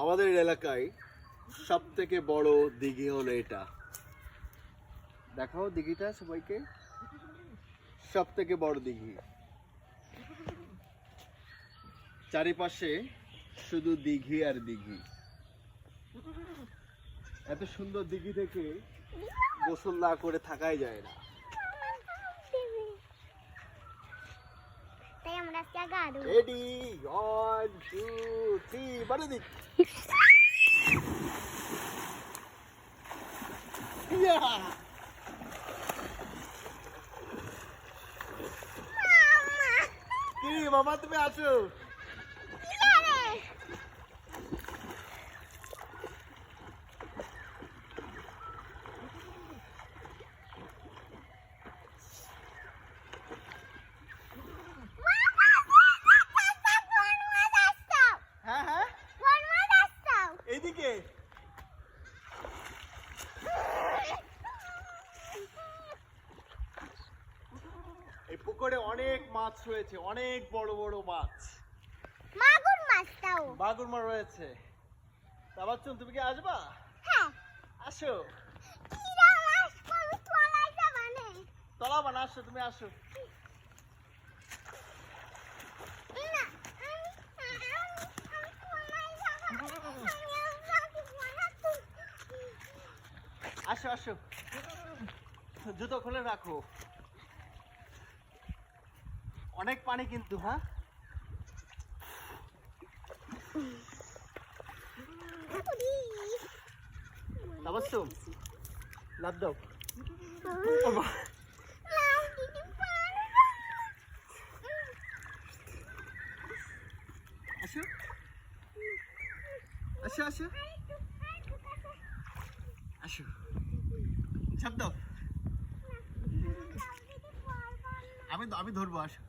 আমাদের এলাকায় সব থেকে বড় দিঘি হলো এটা। দেখাও দিঘিটা সবাইকে। সব থেকে বড় দিঘি। চারিপাশে শুধু দিঘি আর দিঘি। এত সুন্দর দিঘি থেকে গোসল না করে থাকাই যায় না। তাই আমরা আজকে গা ধুবো রেডি ওয়ান টু থ্রি বাড়ি দিক Yeah! কি মামা তুমি আছো অনেক মাছ রয়েছে অনেক বড় বড় মাছ। মাগুর মাছটাও মাগুর মাছ রয়েছে। তারপর তুমি কি আসবা? হ্যাঁ। আসো। তলা বানা আসো তুমি আসো। আসো আসো। জুতো খুলে রাখো। অনেক পানি কিন্তু হ্যাঁ? তাবাসুম লাভ দাও। দাও। আমি আমি ধরবো আসো।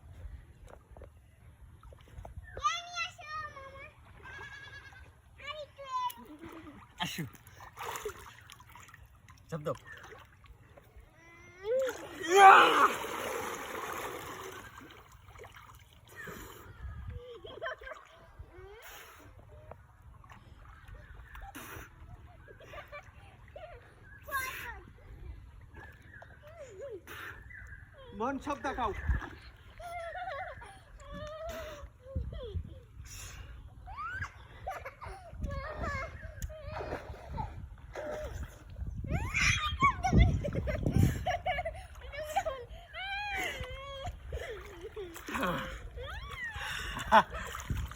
আসো ছাপ দাও মন সব দেখাও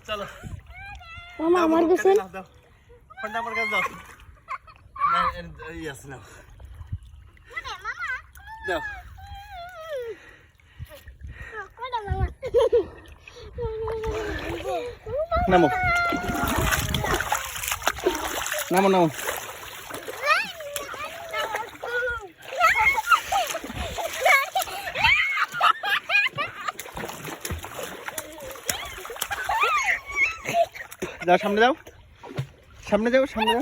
চলো। মামা আমার গোসল দাও। ফোনটা আমার কাছে দাও। আছে নাও। দাও। নামো। নামো নামো। যাও সামনে যাও। সামনে যাও সামনে যাও।